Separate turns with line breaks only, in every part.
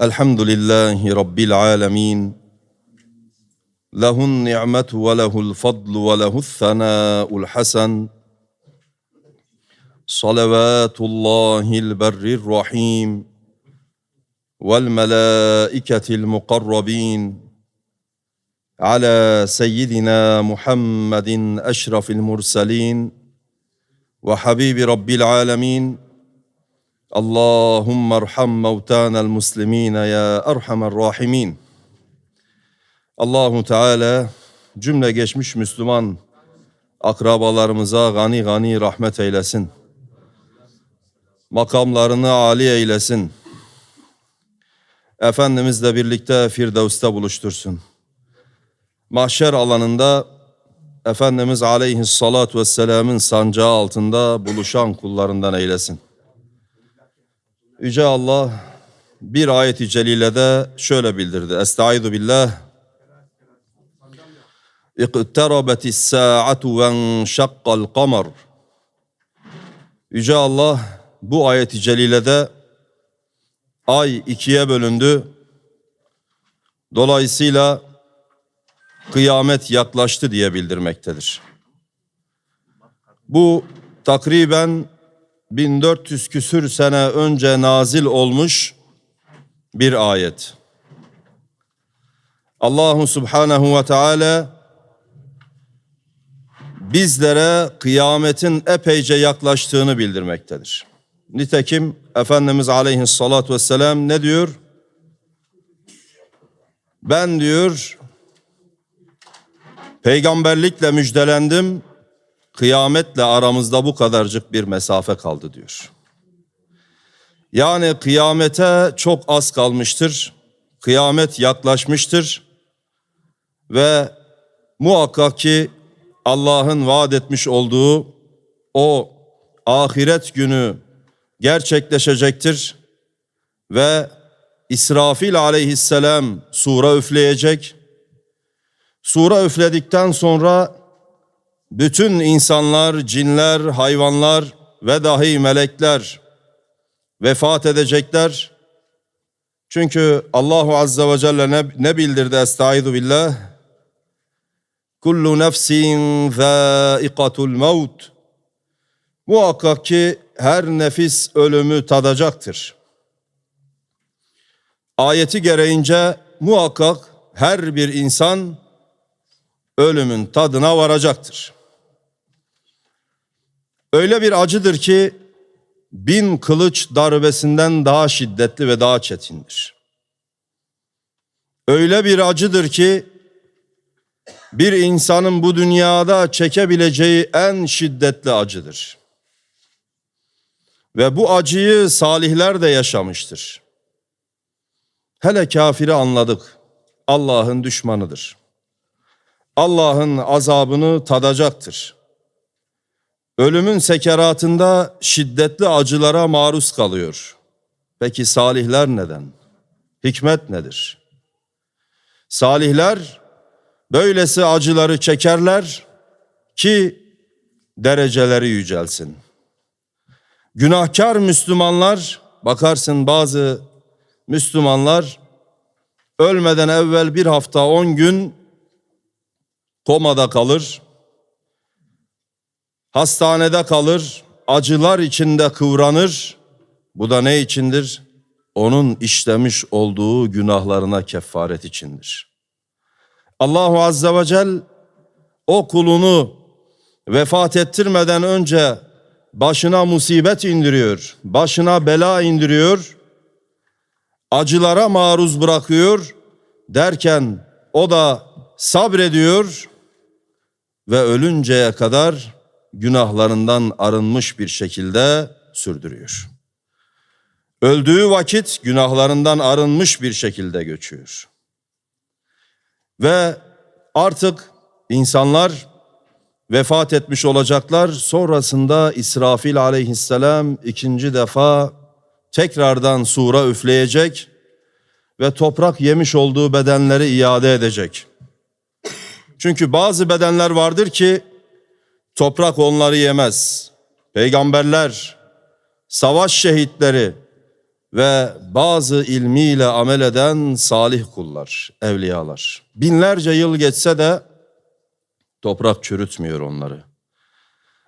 الحمد لله رب العالمين. له النعمة وله الفضل وله الثناء الحسن. صلوات الله البر الرحيم والملائكة المقربين على سيدنا محمد أشرف المرسلين وحبيب رب العالمين. اللهم ارحم موتانا المسلمين يا أرحم الراحمين Allahu Teala cümle geçmiş Müslüman akrabalarımıza gani gani rahmet eylesin. Makamlarını âli eylesin. Efendimizle birlikte Firdevs'te buluştursun. Mahşer alanında Efendimiz aleyhissalatu vesselamın sancağı altında buluşan kullarından eylesin. Yüce Allah bir ayet-i celilede şöyle bildirdi. Estaizu billah. İqtarabetis sa'atu ve şakkal kamer. Yüce Allah bu ayet-i celilede ay ikiye bölündü. Dolayısıyla kıyamet yaklaştı diye bildirmektedir. Bu takriben 1400 küsür sene önce nazil olmuş bir ayet. Allahu Subhanahu ve Teala bizlere kıyametin epeyce yaklaştığını bildirmektedir. Nitekim Efendimiz Aleyhisselatü Vesselam ne diyor? Ben diyor peygamberlikle müjdelendim, kıyametle aramızda bu kadarcık bir mesafe kaldı diyor. Yani kıyamete çok az kalmıştır, kıyamet yaklaşmıştır ve muhakkak ki Allah'ın vaat etmiş olduğu o ahiret günü gerçekleşecektir ve İsrafil aleyhisselam sura üfleyecek. Sura üfledikten sonra bütün insanlar, cinler, hayvanlar ve dahi melekler vefat edecekler. Çünkü Allahu Azze ve Celle ne, ne bildirdi? Estaizu billah. Kullu nefsin zâikatul mevt. Muhakkak ki her nefis ölümü tadacaktır. Ayeti gereğince muhakkak her bir insan ölümün tadına varacaktır. Öyle bir acıdır ki bin kılıç darbesinden daha şiddetli ve daha çetindir. Öyle bir acıdır ki bir insanın bu dünyada çekebileceği en şiddetli acıdır. Ve bu acıyı salihler de yaşamıştır. Hele kafiri anladık. Allah'ın düşmanıdır. Allah'ın azabını tadacaktır. Ölümün sekeratında şiddetli acılara maruz kalıyor. Peki salihler neden? Hikmet nedir? Salihler böylesi acıları çekerler ki dereceleri yücelsin. Günahkar Müslümanlar bakarsın bazı Müslümanlar ölmeden evvel bir hafta on gün komada kalır, hastanede kalır, acılar içinde kıvranır. Bu da ne içindir? Onun işlemiş olduğu günahlarına kefaret içindir. Allahu Azze ve Celle o kulunu vefat ettirmeden önce başına musibet indiriyor, başına bela indiriyor, acılara maruz bırakıyor derken o da sabrediyor ve ölünceye kadar günahlarından arınmış bir şekilde sürdürüyor. Öldüğü vakit günahlarından arınmış bir şekilde göçüyor. Ve artık insanlar vefat etmiş olacaklar. Sonrasında İsrafil aleyhisselam ikinci defa tekrardan sura üfleyecek ve toprak yemiş olduğu bedenleri iade edecek. Çünkü bazı bedenler vardır ki toprak onları yemez. Peygamberler, savaş şehitleri ve bazı ilmiyle amel eden salih kullar, evliyalar. Binlerce yıl geçse de toprak çürütmüyor onları.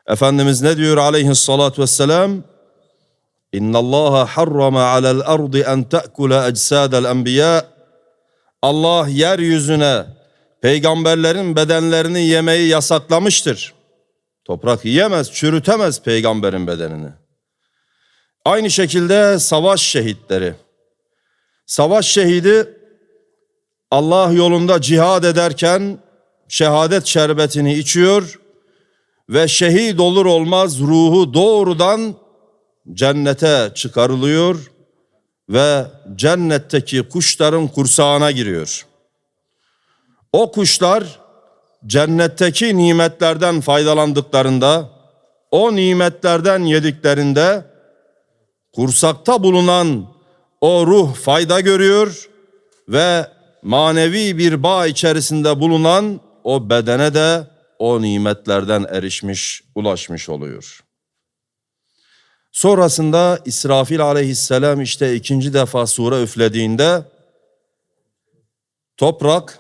Efendimiz ne diyor aleyhissalatu vesselam? İnna Allah harrama alel ardı en te'kula ecsadel enbiya. Allah yeryüzüne peygamberlerin bedenlerini yemeyi yasaklamıştır. Toprak yiyemez, çürütemez peygamberin bedenini. Aynı şekilde savaş şehitleri. Savaş şehidi Allah yolunda cihad ederken şehadet şerbetini içiyor ve şehit olur olmaz ruhu doğrudan cennete çıkarılıyor ve cennetteki kuşların kursağına giriyor. O kuşlar cennetteki nimetlerden faydalandıklarında, o nimetlerden yediklerinde kursakta bulunan o ruh fayda görüyor ve manevi bir bağ içerisinde bulunan o bedene de o nimetlerden erişmiş, ulaşmış oluyor. Sonrasında İsrafil aleyhisselam işte ikinci defa sure üflediğinde toprak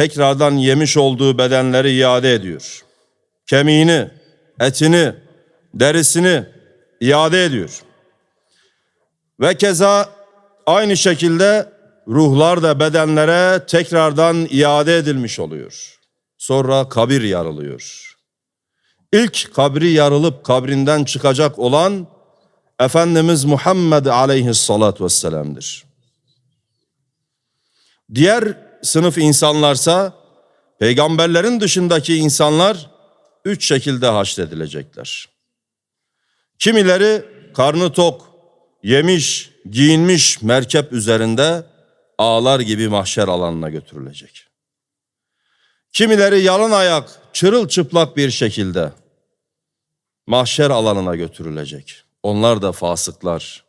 tekrardan yemiş olduğu bedenleri iade ediyor. Kemiğini, etini, derisini iade ediyor. Ve keza aynı şekilde ruhlar da bedenlere tekrardan iade edilmiş oluyor. Sonra kabir yarılıyor. İlk kabri yarılıp kabrinden çıkacak olan Efendimiz Muhammed aleyhissalatü vesselam'dır. Diğer sınıf insanlarsa peygamberlerin dışındaki insanlar üç şekilde haşredilecekler. Kimileri karnı tok, yemiş, giyinmiş merkep üzerinde ağlar gibi mahşer alanına götürülecek. Kimileri yalın ayak, çırılçıplak bir şekilde mahşer alanına götürülecek. Onlar da fasıklar,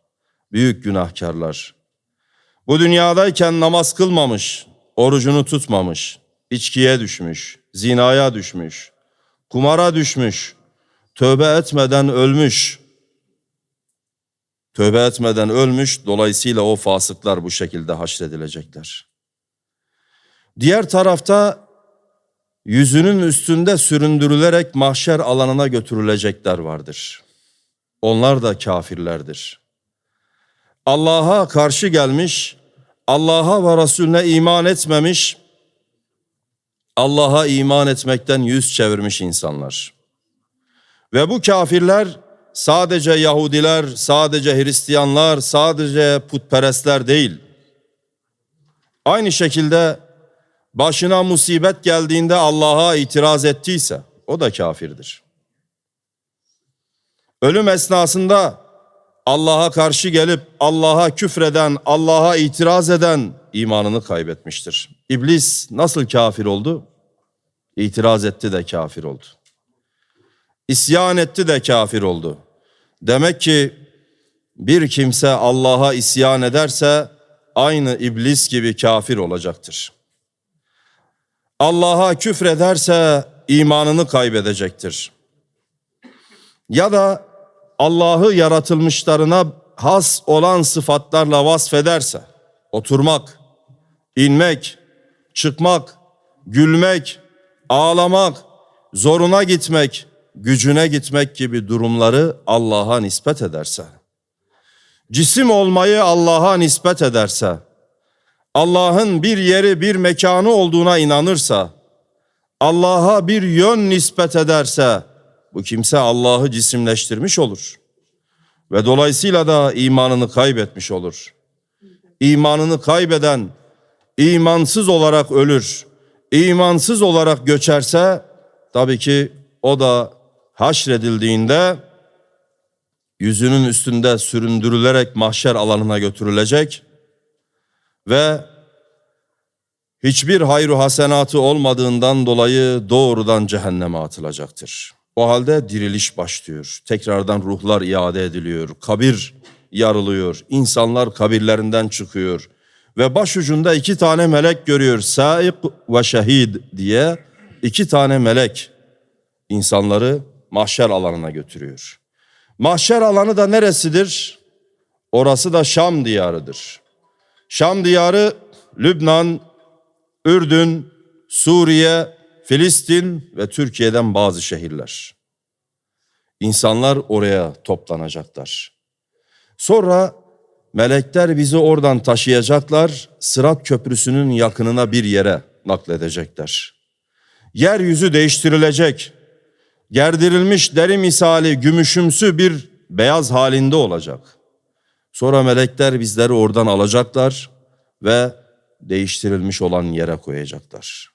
büyük günahkarlar. Bu dünyadayken namaz kılmamış, orucunu tutmamış, içkiye düşmüş, zinaya düşmüş, kumara düşmüş, tövbe etmeden ölmüş. Tövbe etmeden ölmüş, dolayısıyla o fasıklar bu şekilde haşredilecekler. Diğer tarafta yüzünün üstünde süründürülerek mahşer alanına götürülecekler vardır. Onlar da kafirlerdir. Allah'a karşı gelmiş, Allah'a ve Resulüne iman etmemiş, Allah'a iman etmekten yüz çevirmiş insanlar. Ve bu kafirler sadece Yahudiler, sadece Hristiyanlar, sadece putperestler değil. Aynı şekilde başına musibet geldiğinde Allah'a itiraz ettiyse o da kafirdir. Ölüm esnasında Allah'a karşı gelip Allah'a küfreden, Allah'a itiraz eden imanını kaybetmiştir. İblis nasıl kafir oldu? İtiraz etti de kafir oldu. İsyan etti de kafir oldu. Demek ki bir kimse Allah'a isyan ederse aynı iblis gibi kafir olacaktır. Allah'a küfrederse imanını kaybedecektir. Ya da Allah'ı yaratılmışlarına has olan sıfatlarla vasfederse, oturmak, inmek, çıkmak, gülmek, ağlamak, zoruna gitmek, gücüne gitmek gibi durumları Allah'a nispet ederse, cisim olmayı Allah'a nispet ederse, Allah'ın bir yeri bir mekanı olduğuna inanırsa, Allah'a bir yön nispet ederse, bu kimse Allah'ı cisimleştirmiş olur. Ve dolayısıyla da imanını kaybetmiş olur. İmanını kaybeden imansız olarak ölür. İmansız olarak göçerse tabii ki o da haşredildiğinde yüzünün üstünde süründürülerek mahşer alanına götürülecek ve hiçbir hayru hasenatı olmadığından dolayı doğrudan cehenneme atılacaktır. O halde diriliş başlıyor. Tekrardan ruhlar iade ediliyor. Kabir yarılıyor. İnsanlar kabirlerinden çıkıyor. Ve başucunda iki tane melek görüyor. Saik ve şehid diye iki tane melek insanları mahşer alanına götürüyor. Mahşer alanı da neresidir? Orası da Şam diyarıdır. Şam diyarı Lübnan, Ürdün, Suriye, Filistin ve Türkiye'den bazı şehirler. İnsanlar oraya toplanacaklar. Sonra melekler bizi oradan taşıyacaklar, Sırat Köprüsü'nün yakınına bir yere nakledecekler. Yeryüzü değiştirilecek. Gerdirilmiş deri misali gümüşümsü bir beyaz halinde olacak. Sonra melekler bizleri oradan alacaklar ve değiştirilmiş olan yere koyacaklar.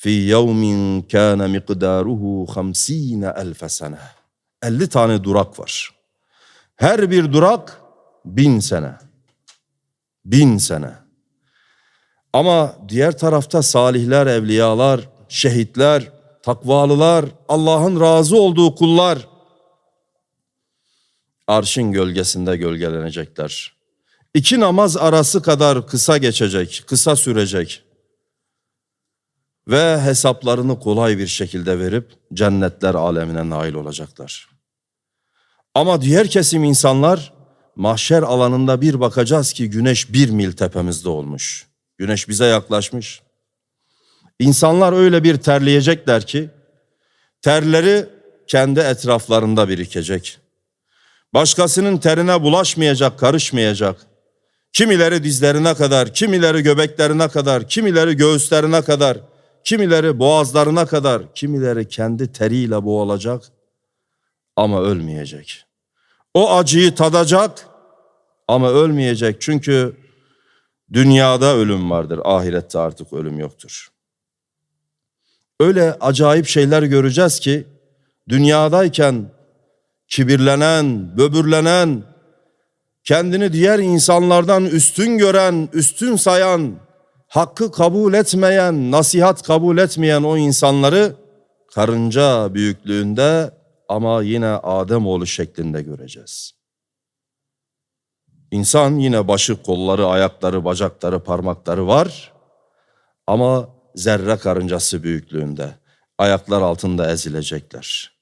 Fi yevmin kana miqdaruhu 50 elf sene. 50 tane durak var. Her bir durak bin sene. Bin sene. Ama diğer tarafta salihler, evliyalar, şehitler, takvalılar, Allah'ın razı olduğu kullar arşın gölgesinde gölgelenecekler. İki namaz arası kadar kısa geçecek, kısa sürecek. Ve hesaplarını kolay bir şekilde verip cennetler alemine nail olacaklar. Ama diğer kesim insanlar mahşer alanında bir bakacağız ki güneş bir mil tepemizde olmuş. Güneş bize yaklaşmış. İnsanlar öyle bir terleyecekler ki terleri kendi etraflarında birikecek. Başkasının terine bulaşmayacak, karışmayacak. Kimileri dizlerine kadar, kimileri göbeklerine kadar, kimileri göğüslerine kadar, kimileri boğazlarına kadar, kimileri kendi teriyle boğulacak ama ölmeyecek. O acıyı tadacak ama ölmeyecek çünkü dünyada ölüm vardır, ahirette artık ölüm yoktur. Öyle acayip şeyler göreceğiz ki dünyadayken kibirlenen, böbürlenen, kendini diğer insanlardan üstün gören, üstün sayan, hakkı kabul etmeyen, nasihat kabul etmeyen o insanları karınca büyüklüğünde ama yine Ademoğlu şeklinde göreceğiz. İnsan yine başı, kolları, ayakları, bacakları, parmakları var ama zerre karıncası büyüklüğünde. Ayaklar altında ezilecekler.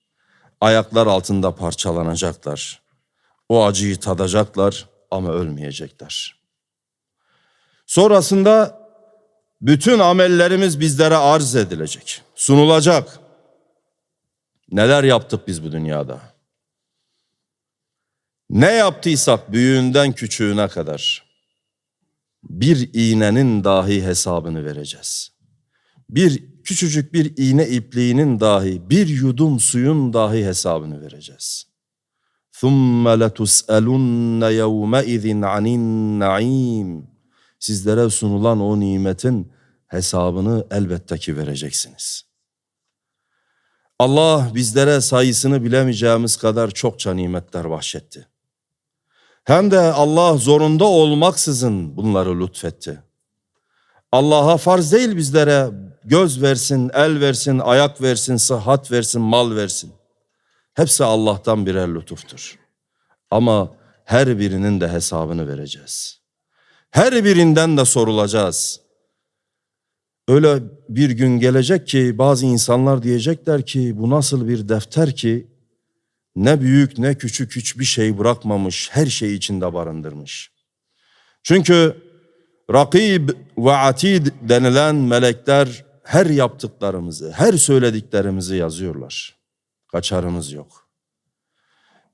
Ayaklar altında parçalanacaklar. O acıyı tadacaklar ama ölmeyecekler. Sonrasında bütün amellerimiz bizlere arz edilecek, sunulacak. Neler yaptık biz bu dünyada? Ne yaptıysak büyüğünden küçüğüne kadar bir iğnenin dahi hesabını vereceğiz. Bir küçücük bir iğne ipliğinin dahi, bir yudum suyun dahi hesabını vereceğiz. ثُمَّ لَتُسْأَلُنَّ يَوْمَئِذٍ عَنِ النَّعِيمِ Sizlere sunulan o nimetin hesabını elbette ki vereceksiniz. Allah bizlere sayısını bilemeyeceğimiz kadar çokça nimetler bahşetti. Hem de Allah zorunda olmaksızın bunları lütfetti. Allah'a farz değil bizlere göz versin, el versin, ayak versin, sıhhat versin, mal versin. Hepsi Allah'tan birer lütuftur. Ama her birinin de hesabını vereceğiz. Her birinden de sorulacağız. Öyle bir gün gelecek ki bazı insanlar diyecekler ki bu nasıl bir defter ki ne büyük ne küçük hiçbir şey bırakmamış, her şey içinde barındırmış. Çünkü Rakib ve Atid denilen melekler her yaptıklarımızı, her söylediklerimizi yazıyorlar. Kaçarımız yok.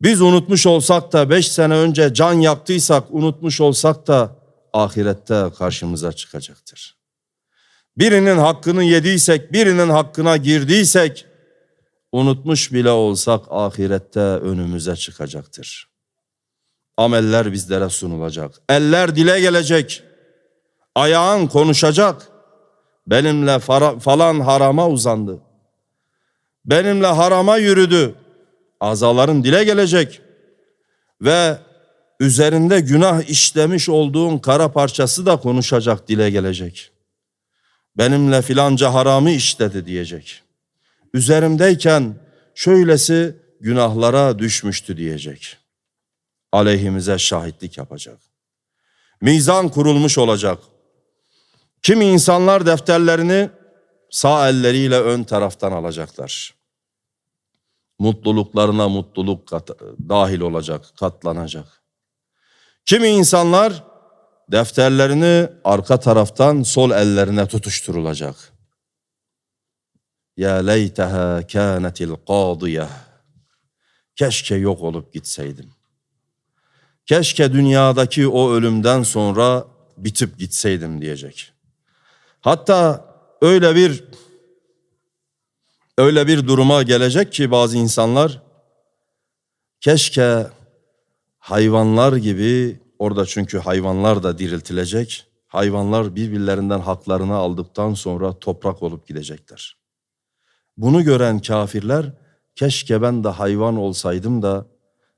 Biz unutmuş olsak da beş sene önce can yaktıysak, unutmuş olsak da ahirette karşımıza çıkacaktır. Birinin hakkını yediysek, birinin hakkına girdiysek, unutmuş bile olsak ahirette önümüze çıkacaktır. Ameller bizlere sunulacak. Eller dile gelecek. Ayağın konuşacak. Benimle falan harama uzandı. Benimle harama yürüdü. Azaların dile gelecek. Ve üzerinde günah işlemiş olduğun kara parçası da konuşacak, dile gelecek. Benimle filanca haramı işledi diyecek. Üzerimdeyken şöylesi günahlara düşmüştü diyecek. Aleyhimize şahitlik yapacak. Mizan kurulmuş olacak. Kimi insanlar defterlerini sağ elleriyle ön taraftan alacaklar. mutluluklarına mutluluk dahil olacak, katlanacak. Kimi insanlar defterlerini arka taraftan sol ellerine tutuşturulacak. Ya leyteha kânetil qâdiye. Keşke yok olup gitseydim. Keşke dünyadaki o ölümden sonra bitip gitseydim diyecek. Hatta öyle bir öyle bir duruma gelecek ki bazı insanlar keşke hayvanlar gibi orada çünkü hayvanlar da diriltilecek. Hayvanlar birbirlerinden haklarını aldıktan sonra toprak olup gidecekler. Bunu gören kafirler keşke ben de hayvan olsaydım da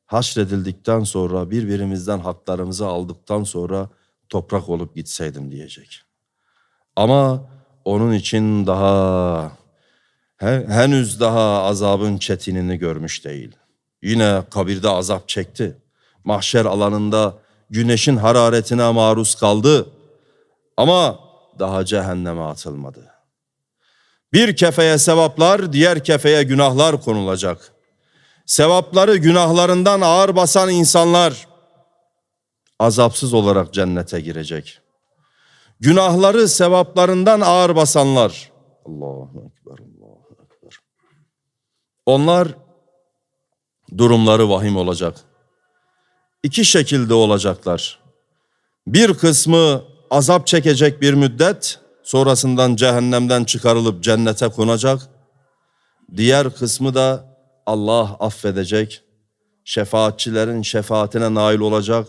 haşredildikten sonra birbirimizden haklarımızı aldıktan sonra toprak olup gitseydim diyecek. Ama onun için daha he- henüz daha azabın çetinini görmüş değil. Yine kabirde azap çekti. Mahşer alanında güneşin hararetine maruz kaldı. Ama daha cehenneme atılmadı. Bir kefeye sevaplar, diğer kefeye günahlar konulacak. Sevapları günahlarından ağır basan insanlar azapsız olarak cennete girecek. Günahları sevaplarından ağır basanlar Allahu ekber Allahu ekber. Onlar durumları vahim olacak. İki şekilde olacaklar. Bir kısmı azap çekecek bir müddet, sonrasından cehennemden çıkarılıp cennete konacak. Diğer kısmı da Allah affedecek, şefaatçilerin şefaatine nail olacak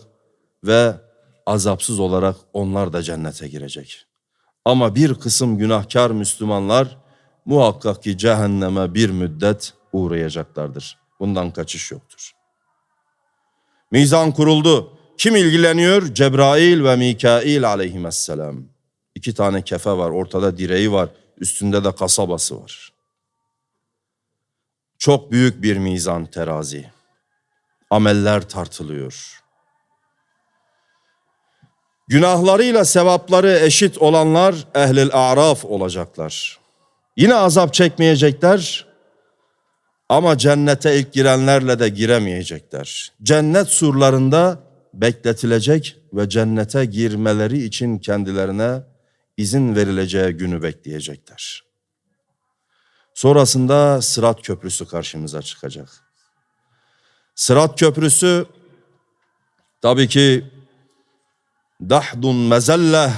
ve azapsız olarak onlar da cennete girecek. Ama bir kısım günahkar Müslümanlar muhakkak ki cehenneme bir müddet uğrayacaklardır. Bundan kaçış yoktur. Mizan kuruldu. Kim ilgileniyor? Cebrail ve Mikail aleyhisselam. İki tane kefe var, ortada direği var, üstünde de kasabası var. Çok büyük bir mizan terazi. Ameller tartılıyor. Günahlarıyla sevapları eşit olanlar ehlil araf olacaklar. Yine azap çekmeyecekler ama cennete ilk girenlerle de giremeyecekler. Cennet surlarında bekletilecek ve cennete girmeleri için kendilerine izin verileceği günü bekleyecekler. Sonrasında Sırat Köprüsü karşımıza çıkacak. Sırat Köprüsü tabii ki dahdun mezelle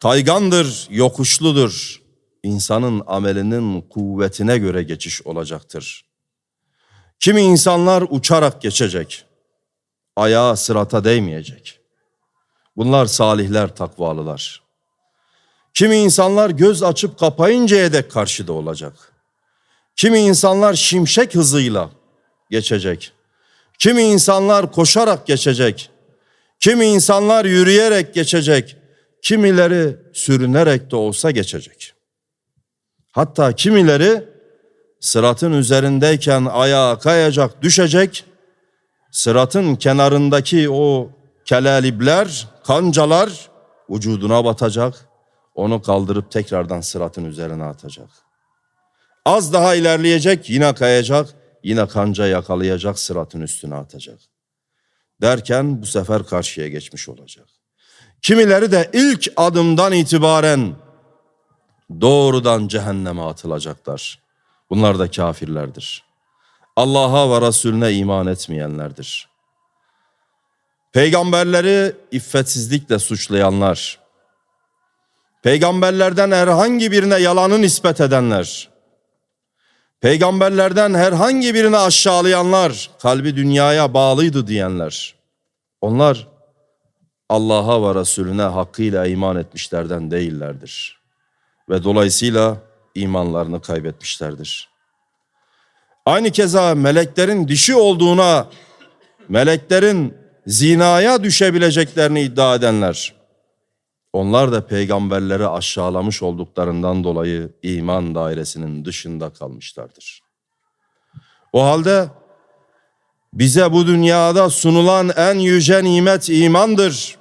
kaygandır, yokuşludur. İnsanın amelinin kuvvetine göre geçiş olacaktır. Kimi insanlar uçarak geçecek. Ayağı sırata değmeyecek. Bunlar salihler, takvalılar. Kimi insanlar göz açıp kapayıncaya dek karşıda olacak. Kimi insanlar şimşek hızıyla geçecek. Kimi insanlar koşarak geçecek. Kimi insanlar yürüyerek geçecek. Kimileri sürünerek de olsa geçecek. Hatta kimileri sıratın üzerindeyken ayağa kayacak, düşecek. Sıratın kenarındaki o kelalibler, kancalar vücuduna batacak. Onu kaldırıp tekrardan sıratın üzerine atacak. Az daha ilerleyecek, yine kayacak, yine kanca yakalayacak, sıratın üstüne atacak. Derken bu sefer karşıya geçmiş olacak. Kimileri de ilk adımdan itibaren doğrudan cehenneme atılacaklar. Bunlar da kafirlerdir. Allah'a ve Resulüne iman etmeyenlerdir. Peygamberleri iffetsizlikle suçlayanlar, peygamberlerden herhangi birine yalanı nispet edenler, peygamberlerden herhangi birini aşağılayanlar, kalbi dünyaya bağlıydı diyenler, onlar Allah'a ve Resulüne hakkıyla iman etmişlerden değillerdir. Ve dolayısıyla imanlarını kaybetmişlerdir. Aynı keza meleklerin dişi olduğuna, meleklerin zinaya düşebileceklerini iddia edenler, onlar da peygamberleri aşağılamış olduklarından dolayı iman dairesinin dışında kalmışlardır. O halde bize bu dünyada sunulan en yüce nimet imandır.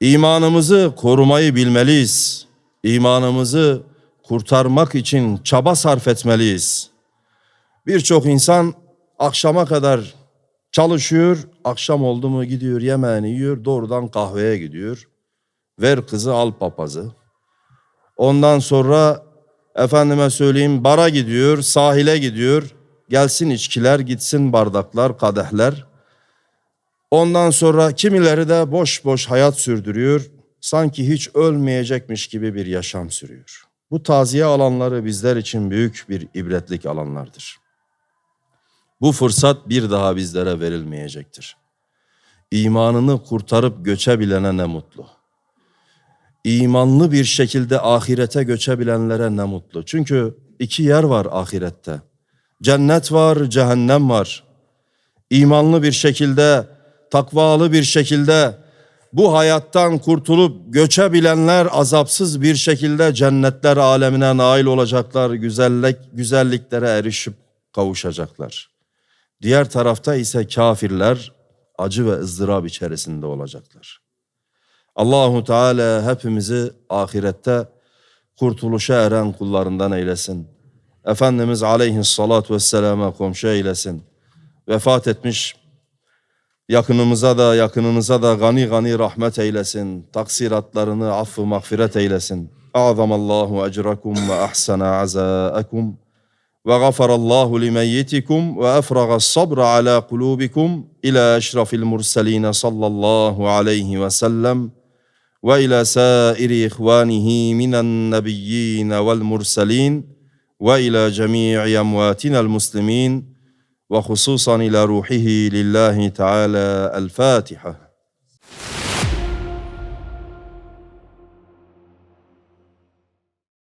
İmanımızı korumayı bilmeliyiz. İmanımızı kurtarmak için çaba sarf etmeliyiz. Birçok insan akşama kadar çalışıyor, akşam oldu mu gidiyor yemeğini yiyor, doğrudan kahveye gidiyor. Ver kızı al papazı. Ondan sonra efendime söyleyeyim bara gidiyor, sahile gidiyor. Gelsin içkiler, gitsin bardaklar, kadehler. Ondan sonra kimileri de boş boş hayat sürdürüyor. Sanki hiç ölmeyecekmiş gibi bir yaşam sürüyor. Bu taziye alanları bizler için büyük bir ibretlik alanlardır. Bu fırsat bir daha bizlere verilmeyecektir. İmanını kurtarıp göçebilene ne mutlu. İmanlı bir şekilde ahirete göçebilenlere ne mutlu. Çünkü iki yer var ahirette. Cennet var, cehennem var. İmanlı bir şekilde, takvalı bir şekilde bu hayattan kurtulup göçebilenler azapsız bir şekilde cennetler alemine nail olacaklar, güzellik güzelliklere erişip kavuşacaklar. Diğer tarafta ise kafirler acı ve ızdırap içerisinde olacaklar. Allahu Teala hepimizi ahirette kurtuluşa eren kullarından eylesin. Efendimiz aleyhissalatu vesselama komşu eylesin. Vefat etmiş Yakınımıza da yakınınıza da gani gani rahmet eylesin. Taksiratlarını affı mağfiret eylesin. Azamallahu ecrakum ve ahsana azaakum. Ve gafarallahu limeyyitikum ve efraga sabra ala kulubikum ila eşrafil murseline sallallahu aleyhi ve sellem. وإلى سائر إخوانه من النبيين والمرسلين وإلى جميع أمواتنا المسلمين وخصوصا إلى روحه لله تعالى الفاتحة.